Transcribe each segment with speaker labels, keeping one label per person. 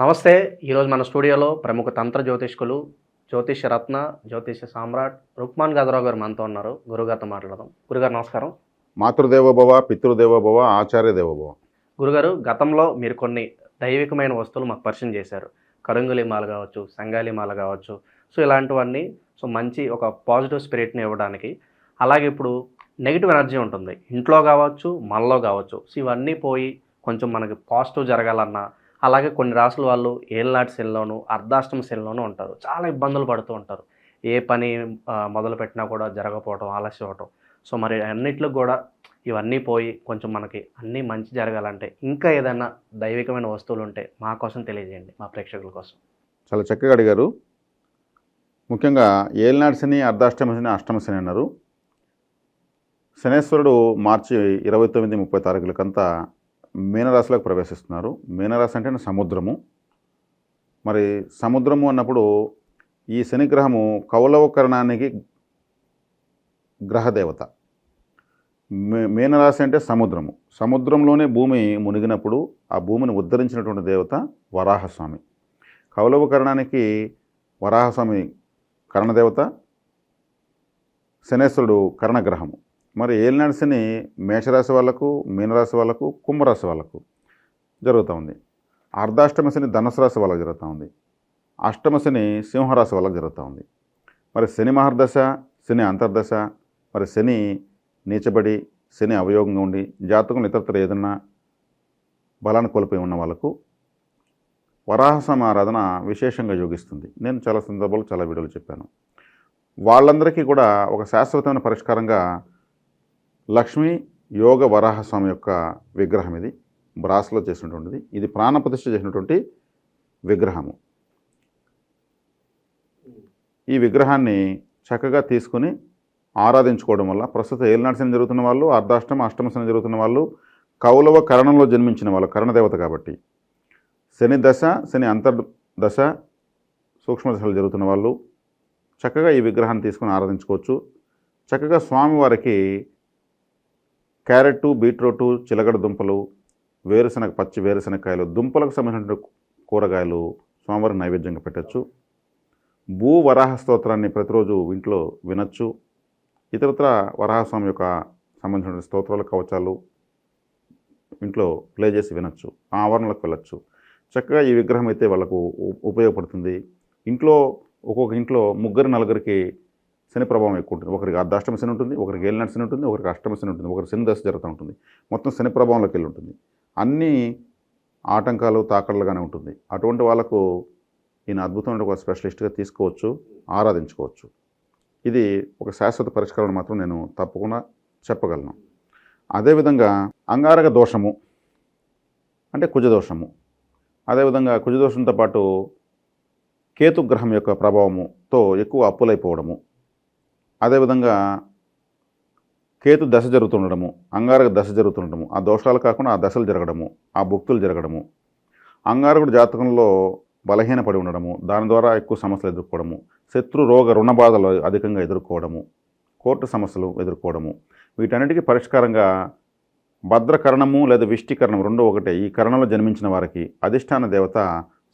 Speaker 1: నమస్తే ఈరోజు మన స్టూడియోలో ప్రముఖ తంత్ర జ్యోతిష్కులు జ్యోతిష రత్న జ్యోతిష సామ్రాట్ రుక్మాన్ గదరావు గారు మనతో ఉన్నారు. గురుగారితో మాట్లాడదాం. గురుగారు నమస్కారం.
Speaker 2: మాతృదేవోభవ పితృదేవోభవ ఆచార్య దేవోభవ
Speaker 1: గురుగారు గతంలో మీరు కొన్ని దైవికమైన వస్తువులు మాకు పరిచయం చేశారు. కరుంగులి మాల కావచ్చు సంగాలి మాల కావచ్చు. సో ఇలాంటివన్నీ సో మంచి ఒక పాజిటివ్ స్పిరిట్ని ఇవ్వడానికి. అలాగే ఇప్పుడు నెగిటివ్ ఎనర్జీ ఉంటుంది. ఇంట్లో కావచ్చు మనలో కావచ్చు. సో ఇవన్నీ పోయి కొంచెం మనకి పాజిటివ్ జరగాలన్నా అలాగే కొన్ని రాసుల వాళ్ళు ఏళ్ళనాటి సెల్లోను అర్ధాష్టమ సెల్లోనూ ఉంటారు. చాలా ఇబ్బందులు పడుతూ ఉంటారు. ఏ పని మొదలు పెట్టినా కూడా జరగకపోవడం ఆలస్యం అవటం సో మరి అన్నిట్లో కూడా ఇవన్నీ పోయి కొంచెం మనకి అన్నీ మంచి జరగాలంటే ఇంకా ఏదైనా దైవికమైన వస్తువులు ఉంటే మా కోసం తెలియజేయండి మా ప్రేక్షకుల కోసం.
Speaker 2: చాలా చక్కగా అడిగారు. ముఖ్యంగా ఏలినాడు శని అర్ధాష్టమ శని అష్టమ శని అన్నారు. శనేశ్వరుడు మార్చి ఇరవై తొమ్మిది ముప్పై తారీఖులకంతా మీనరాశిలోకి ప్రవేశిస్తున్నారు. మీనరాశి అంటే సముద్రము. మరి సముద్రము అన్నప్పుడు ఈ శనిగ్రహము కౌలవకరణానికి గ్రహదేవత. మే- మీనరాశి అంటే సముద్రము. సముద్రంలోనే భూమి మునిగినప్పుడు ఆ భూమిని ఉద్ధరించినటువంటి దేవత వరాహస్వామి. కౌలవకరణానికి వరాహస్వామి కరణదేవత శనేశ్వరుడు కర్ణగ్రహము. మరి ఏలినడిసిని శని మేషరాశి వాళ్ళకు మీనరాశి వాళ్ళకు కుంభరాశి వాళ్ళకు జరుగుతూ ఉంది. అర్ధాష్టమశని ధనుసు రాశి వాళ్ళకు జరుగుతూ ఉంది. అష్టమ శని సింహరాశి వాళ్ళకు జరుగుతూ ఉంది. మరి శని మహర్దశ శని అంతర్దశ మరి శని నీచబడి శని అవయోగంగా ఉండి జాతకంలో ఇతరత్ర ఏదన్నా బలాన్ని కోల్పోయి ఉన్న వాళ్ళకు వరాహ ఆరాధన విశేషంగా యోగిస్తుంది. నేను చాలా సందర్భాలు చాలా వీడియోలు చెప్పాను. వాళ్ళందరికీ కూడా ఒక శాశ్వతమైన పరిష్కారంగా లక్ష్మీ యోగ వరాహస్వామి యొక్క విగ్రహం ఇది. బ్రాస్లో చేసినటువంటిది. ఇది ప్రాణప్రతిష్ఠ చేసినటువంటి విగ్రహము. ఈ విగ్రహాన్ని చక్కగా తీసుకుని ఆరాధించుకోవడం వల్ల ప్రస్తుత ఏలినాటి జరుగుతున్న వాళ్ళు అర్ధాష్టమ అష్టమ జరుగుతున్న వాళ్ళు కౌలవ కరణంలో జన్మించిన వాళ్ళు కరణదేవత కాబట్టి. శని దశ శని అంతర్దశ సూక్ష్మ దశలు జరుగుతున్న వాళ్ళు చక్కగా ఈ విగ్రహాన్ని తీసుకుని ఆరాధించుకోవచ్చు. చక్కగా స్వామివారికి క్యారెట్ బీట్రూటు చిలగడ దుంపలు వేరుశనగ పచ్చి వేరుశనగకాయలు దుంపలకు సంబంధించిన కూరగాయలు స్వామివారికి నైవేద్యంగా పెట్టచ్చు. భూ వరాహ స్తోత్రాన్ని ప్రతిరోజు ఇంట్లో వినొచ్చు. ఇతరత్ర వరాహస్వామి యొక్క సంబంధించిన స్తోత్రాల కవచాలు ఇంట్లో ప్లే చేసి వినొచ్చు ఆ ఆవరణలకు వెళ్ళొచ్చు. చక్కగా ఈ విగ్రహం అయితే వాళ్ళకు ఉపయోగపడుతుంది. ఇంట్లో ఒక్కొక్క ఇంట్లో ముగ్గురు నలుగురికి శని ప్రభావం ఎక్కువ ఉంటుంది. ఒకరికి అర్ధాష్టమ శని ఉంటుంది ఒకరికి ఏలినాటి శని ఉంటుంది ఒకరికి అష్టమ శని ఉంటుంది ఒకరికి శని దశ జరుగుతూ ఉంటుంది. మొత్తం శని ప్రభావంలోకి వెళ్ళి ఉంటుంది. అన్నీ ఆటంకాలు తాకడలుగానే ఉంటుంది. అటువంటి వాళ్ళకు ఈయన అద్భుతమైన ఒక స్పెషలిస్ట్గా తీసుకోవచ్చు ఆరాధించుకోవచ్చు. ఇది ఒక శాశ్వత పరిష్కారం మాత్రం నేను తప్పకుండా చెప్పగలను. అదేవిధంగా అంగారక దోషము అంటే కుజదోషము. అదేవిధంగా కుజదోషంతో పాటు కేతుగ్రహం యొక్క ప్రభావముతో ఎక్కువ అప్పులైపోవడము. అదేవిధంగా కేతు దశ జరుగుతుండడము అంగారక దశ జరుగుతుండడము ఆ దోషాలు కాకుండా ఆ దశలు జరగడము ఆ భుక్తులు జరగడము అంగారకుడు జాతకంలో బలహీనపడి ఉండడము దాని ద్వారా ఎక్కువ సమస్యలు ఎదుర్కోవడము శత్రు రోగ రుణ బాధలు అధికంగా ఎదుర్కోవడము కోర్టు సమస్యలు ఎదుర్కోవడము వీటన్నిటికీ పరిష్కారంగా భద్రకరణము లేదా విష్టికరణం రెండో ఒకటే. ఈ కరణంలో జన్మించిన వారికి అధిష్టాన దేవత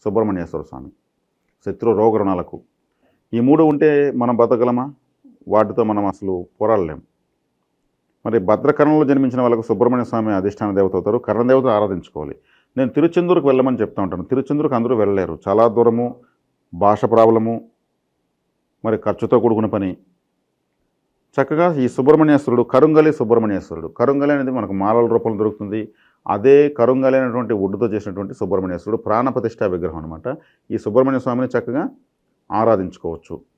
Speaker 2: సుబ్రహ్మణ్యేశ్వర స్వామి శత్రు రోగ రుణాలకు. ఈ మూడు ఉంటే మనం బతకగలమా? వాటితో మనం అసలు పోరాడలేం. మరి భద్రకరణలో జన్మించిన వాళ్ళకు సుబ్రహ్మణ్య స్వామి అధిష్టాన దేవత అవుతారు. కరణదేవత ఆరాధించుకోవాలి. నేను తిరుచెందూరుకు వెళ్ళమని చెప్తా ఉంటాను. తిరుచెందూరుకు అందరూ వెళ్ళలేరు. చాలా దూరము భాష ప్రాబ్లము మరి ఖర్చుతో కూడుకున్న పని. చక్కగా ఈ సుబ్రహ్మణ్యేశ్వరుడు కరుంగలి సుబ్రహ్మణ్యేశ్వరుడు. కరుంగలి అనేది మనకు మాలల రూపంలో దొరుకుతుంది. అదే కరుంగలి అనేటువంటి వుడ్డుతో చేసినటువంటి సుబ్రహ్మణ్యేశ్వరుడు ప్రాణప్రతిష్ఠా విగ్రహం అనమాట ఈ సుబ్రహ్మణ్య స్వామిని చక్కగా ఆరాధించుకోవచ్చు.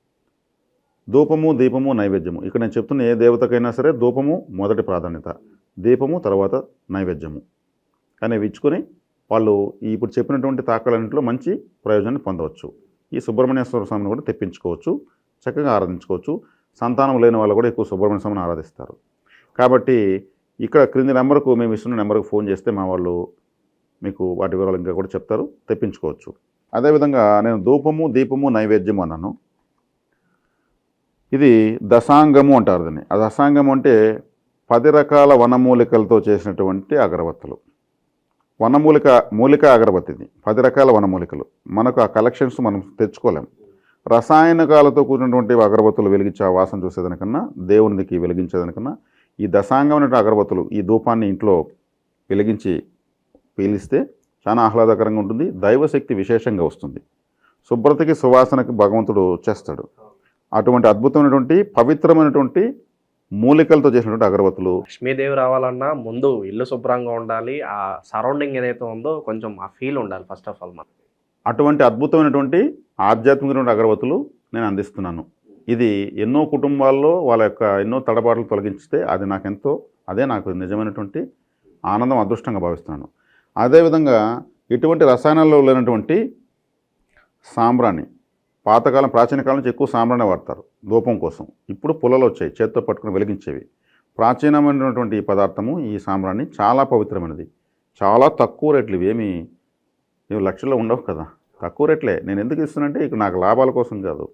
Speaker 2: ధూపము దీపము నైవేద్యము. ఇక్కడ నేను చెప్తున్న ఏ దేవతకైనా సరే ధూపము మొదటి ప్రాధాన్యత. దీపము తర్వాత నైవేద్యము. అనేవి ఇచ్చుకొని వాళ్ళు ఇప్పుడు చెప్పినటువంటి తాకలన్నింటిలో మంచి ప్రయోజనాన్ని పొందవచ్చు. ఈ సుబ్రహ్మణ్యేశ్వర స్వామిని కూడా తెప్పించుకోవచ్చు. చక్కగా ఆరాధించుకోవచ్చు. సంతానం లేని వాళ్ళు కూడా ఎక్కువ సుబ్రహ్మణ్య స్వామిని ఆరాధిస్తారు. కాబట్టి ఇక్కడ క్రింది నెంబర్కు మేము ఇస్తున్న నెంబర్కు ఫోన్ చేస్తే మా వాళ్ళు మీకు వాటి వివరాలు ఇంకా కూడా చెప్తారు. తెప్పించుకోవచ్చు. అదేవిధంగా నేను ధూపము దీపము నైవేద్యము అన్నాను. ఇది దశాంగము అంటారు దీన్ని. ఆ దశాంగం అంటే పది రకాల వనమూలికలతో చేసినటువంటి అగరబత్తులు. వనమూలిక మూలిక అగరబత్తి ఇది. పది రకాల వనమూలికలు. మనకు ఆ కలెక్షన్స్ మనం తెచ్చుకోలేం. రసాయనకాలతో కూడినటువంటి అగరబత్తులు వెలిగించే ఆ వాసన చూసేదానికన్నా దేవునికి వెలిగించేదానికన్నా ఈ దశాంగమైన అగరబత్తులు ఈ ధూపాన్ని ఇంట్లో వెలిగించి పీలిస్తే చాలా ఆహ్లాదకరంగా ఉంటుంది. దైవశక్తి విశేషంగా వస్తుంది. శుభ్రతకి సువాసనకి భగవంతుడు చేస్తాడు. అటువంటి అద్భుతమైనటువంటి పవిత్రమైనటువంటి మూలికలతో చేసినటువంటి అగరబత్తులు.
Speaker 1: లక్ష్మీదేవి రావాలన్నా ముందు ఇల్లు శుభ్రంగా ఉండాలి. ఆ సరౌండింగ్ ఏదైతే ఉందో కొంచెం ఆ ఫీల్ ఉండాలి ఫస్ట్ ఆఫ్ ఆల్ మనకి
Speaker 2: అటువంటి అద్భుతమైనటువంటి ఆధ్యాత్మికమైన అగరబత్తులు నేను అందిస్తున్నాను. ఇది ఎన్నో కుటుంబాల్లో వాళ్ళ యొక్క ఎన్నో తడబాట్లు తొలగించితే అది నాకెంతో అదే నాకు నిజమైనటువంటి ఆనందం అదృష్టంగా భావిస్తున్నాను. అదేవిధంగా ఇటువంటి రసాయనాల్లో లేనటువంటి సాంబ్రాణి పాతకాలం ప్రాచీన కాలం నుంచి ఎక్కువ సాంబ్రాన్ని వాడతారు ధూపం కోసం. ఇప్పుడు పుల్లలు వచ్చాయి చేత్తో పట్టుకుని వెలిగించేవి. ప్రాచీనమైనటువంటి ఈ పదార్థము ఈ సాంబ్రాణి చాలా పవిత్రమైనది. చాలా తక్కువ రేట్లు ఇవేమి ఏమి ఇవి లక్షల్లో ఉండవు కదా. తక్కువ రేట్లే. నేను ఎందుకు ఇస్తున్నానంటే ఇక నాకు లాభాల కోసం కాదు.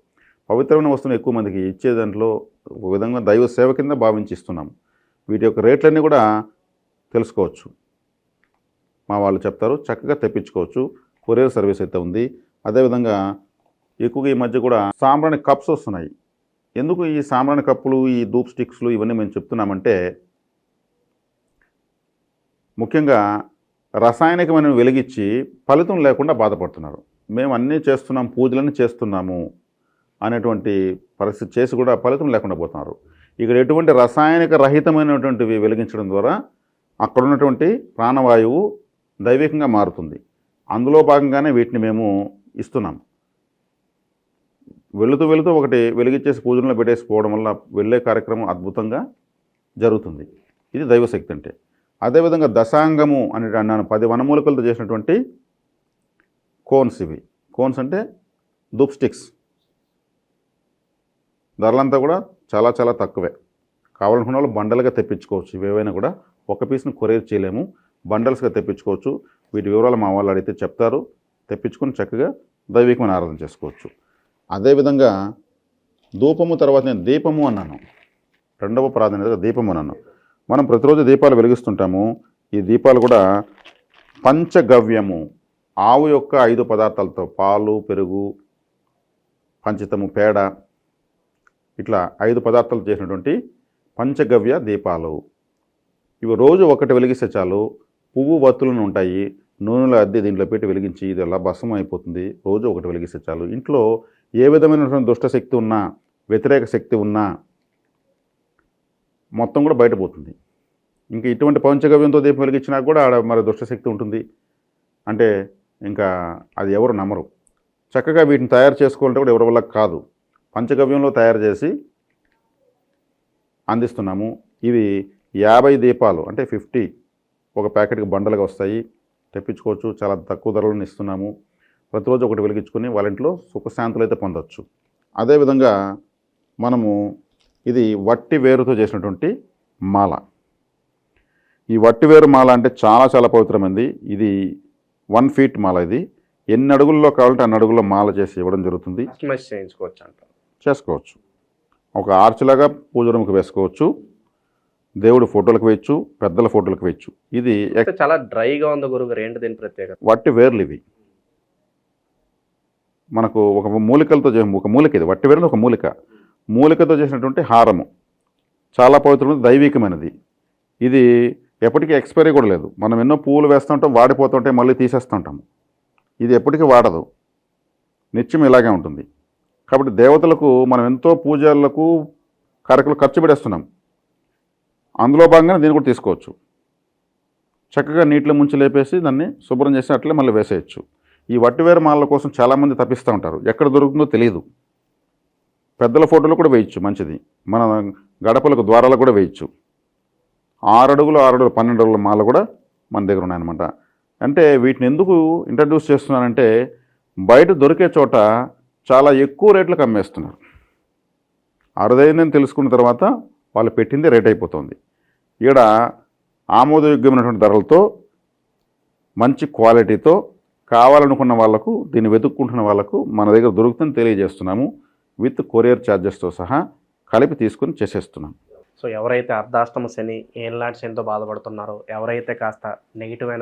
Speaker 2: పవిత్రమైన వస్తువులు ఎక్కువ మందికి ఇచ్చే దాంట్లో ఒక విధంగా దైవ సేవ కింద భావించి ఇస్తున్నాం. వీటి యొక్క రేట్లన్నీ కూడా తెలుసుకోవచ్చు. మా వాళ్ళు చెప్తారు చక్కగా తెప్పించుకోవచ్చు. కొరియర్ సర్వీస్ అయితే ఉంది. అదేవిధంగా ఎక్కువగా ఈ మధ్య కూడా సాంబ్రాణి కప్స్ వస్తున్నాయి. ఎందుకు ఈ సాంబ్రాణి కప్పులు ఈ ధూప్ స్టిక్స్లు ఇవన్నీ మేము చెప్తున్నామంటే ముఖ్యంగా రసాయనికమైన వెలిగించి ఫలితం లేకుండా బాధపడుతున్నారు. మేము అన్నీ చేస్తున్నాం పూజలన్నీ చేస్తున్నాము అనేటువంటి పరిస్థితి చేసి కూడా ఫలితం లేకుండా పోతున్నారు. ఇక్కడ ఎటువంటి రసాయనిక రహితమైనటువంటివి వెలిగించడం ద్వారా అక్కడ ఉన్నటువంటి ప్రాణవాయువు దైవికంగా మారుతుంది. అందులో భాగంగానే వీటిని మేము ఇస్తున్నాం. వెళుతూ వెళుతూ ఒకటి వెలిగించేసి పూజలను పెట్టేసి పోవడం వల్ల వెళ్ళే కార్యక్రమం అద్భుతంగా జరుగుతుంది. ఇది దైవశక్తి అంటే. అదేవిధంగా దశాంగము అని అన్నాను. పది వనమూలికలతో చేసినటువంటి కోన్స్ ఇవి. కోన్స్ అంటే దూప్ స్టిక్స్. ధరలంతా కూడా చాలా చాలా తక్కువే. కావాలనుకున్న వాళ్ళు బండలుగా తెప్పించుకోవచ్చు. ఇవేవైనా ఏవైనా కూడా ఒక పీస్ని కొరియర్ చేయలేము. బండల్స్గా తెప్పించుకోవచ్చు. వీటి వివరాలు మా వాళ్ళు అడిగితే చెప్తారు. తెప్పించుకొని చక్కగా దైవికమైన ఆరాధన చేసుకోవచ్చు. అదేవిధంగా ధూపము తర్వాత నేను దీపము అన్నాను. రెండవ ప్రాధాన్యతగా దీపము అన్నాను. మనం ప్రతిరోజు దీపాలు వెలిగిస్తుంటాము. ఈ దీపాలు కూడా పంచగవ్యము. ఆవు యొక్క ఐదు పదార్థాలతో పాలు పెరుగు పంచితము పేడ ఇట్లా ఐదు పదార్థాలు చేసినటువంటి పంచగవ్య దీపాలు. ఇవి రోజు ఒకటి వెలిగిస్తే చాలు. పువ్వు వత్తులను ఉంటాయి. నూనెలో అద్దె దీంట్లో పెట్టి వెలిగించి ఇది అలా భస్మం అయిపోతుంది? రోజు ఒకటి వెలిగిస్తే చాలు. ఇంట్లో ఏ విధమైనటువంటి దుష్టశక్తి ఉన్నా వ్యతిరేక శక్తి ఉన్నా మొత్తం కూడా బయటపోతుంది. ఇంకా ఇటువంటి పంచగవ్యంతో దీపం వెలిగించినా కూడా ఆడ మరి దుష్టశక్తి ఉంటుంది. అంటే ఇంకా అది ఎవరు నమ్మరు. చక్కగా వీటిని తయారు చేసుకోవాలంటే కూడా ఎవరి వల్ల కాదు. పంచగవ్యంలో తయారు చేసి అందిస్తున్నాము. ఇవి యాభై దీపాలు అంటే ఫిఫ్టీ ఒక ప్యాకెట్కి బండలుగా వస్తాయి. తెప్పించుకోవచ్చు చాలా తక్కువ ధరలను ఇస్తున్నాము. ప్రతిరోజు ఒకటి వెలిగించుకొని వాళ్ళ ఇంట్లో సుఖశాంతులు అయితే పొందొచ్చు. అదేవిధంగా మనము ఇది వట్టి వేరుతో చేసినటువంటి మాల. ఈ వట్టివేరు మాల అంటే చాలా చాలా పవిత్రమైనది ఇది వన్ ఫీట్ మాల ఇది. ఎన్ని అడుగుల్లో కావాలంటే అన్ని అడుగుల్లో మాల చేసి ఇవ్వడం జరుగుతుంది.
Speaker 1: చేయించుకోవచ్చు అంటారు.
Speaker 2: చేసుకోవచ్చు. ఒక ఆర్చ్లాగా పూజ రూమ్కి వేసుకోవచ్చు. దేవుడి ఫోటోలకు వేయచ్చు పెద్దల ఫోటోలకు వేయచ్చు. ఇది
Speaker 1: చాలా డ్రైగా ఉంది గురుగారు. ఏంటి దీని ప్రత్యేకత?
Speaker 2: వట్టి వేర్లు ఇవి. మనకు ఒక మూలికలతో చే ఒక మూలిక ఇది వట్టి ఒక మూలిక. మూలికతో చేసినటువంటి హారము. చాలా పవిత్రమైనది దైవికమైనది. ఇది ఎప్పటికీ ఎక్స్పైరీ కూడా లేదు. మనం ఎన్నో పువ్వులు వేస్తుంటాం వాడిపోతుంటే మళ్ళీ తీసేస్తుంటాము ఇది ఎప్పటికీ వాడదు. నిత్యం ఇలాగే ఉంటుంది. కాబట్టి దేవతలకు మనం ఎంతో పూజలకు కార్యక్రమాలు ఖర్చు పెడేస్తున్నాం అందులో భాగంగానే దీన్ని కూడా తీసుకోవచ్చు. చక్కగా నీటిలో ముంచి లేపేసి దాన్ని శుభ్రం చేసి అట్లే మళ్ళీ వేసేయచ్చు. ఈ వట్టివేరు మాలల కోసం చాలామంది తప్పిస్తూ ఉంటారు. ఎక్కడ దొరుకుతుందో తెలియదు. పెద్దల ఫోటోలు కూడా వేయచ్చు మంచిది. మన గడపలకు ద్వారాలు కూడా వేయచ్చు. ఆరు అడుగులు ఆరు అడుగులు పన్నెండు అడుగుల మాల కూడా మన దగ్గర ఉన్నాయన్నమాట. అంటే వీటిని ఎందుకు ఇంట్రడ్యూస్ చేస్తున్నానంటే బయట దొరికే చోట చాలా ఎక్కువ రేట్లకు అమ్మేస్తున్నారు అరుదైందని తెలుసుకున్న తర్వాత వాళ్ళు పెట్టింది రేట్ అయిపోతుంది. ఈడ ఆమోదయోగ్యమైనటువంటి ధరలతో మంచి క్వాలిటీతో కావాలనుకున్న వాళ్ళకు దీన్ని వెతుక్కుంటున్న వాళ్ళకు మన దగ్గర దొరుకుతుందని తెలియజేస్తున్నాము. విత్ కొరియర్ ఛార్జెస్తో సహా కలిపి తీసుకుని చేసేస్తున్నాం.
Speaker 1: సో ఎవరైతే అర్ధాష్టమ శని ఏళ్ళనాటి శనితో బాధపడుతున్నారో ఎవరైతే కాస్త నెగిటివ్ అయిన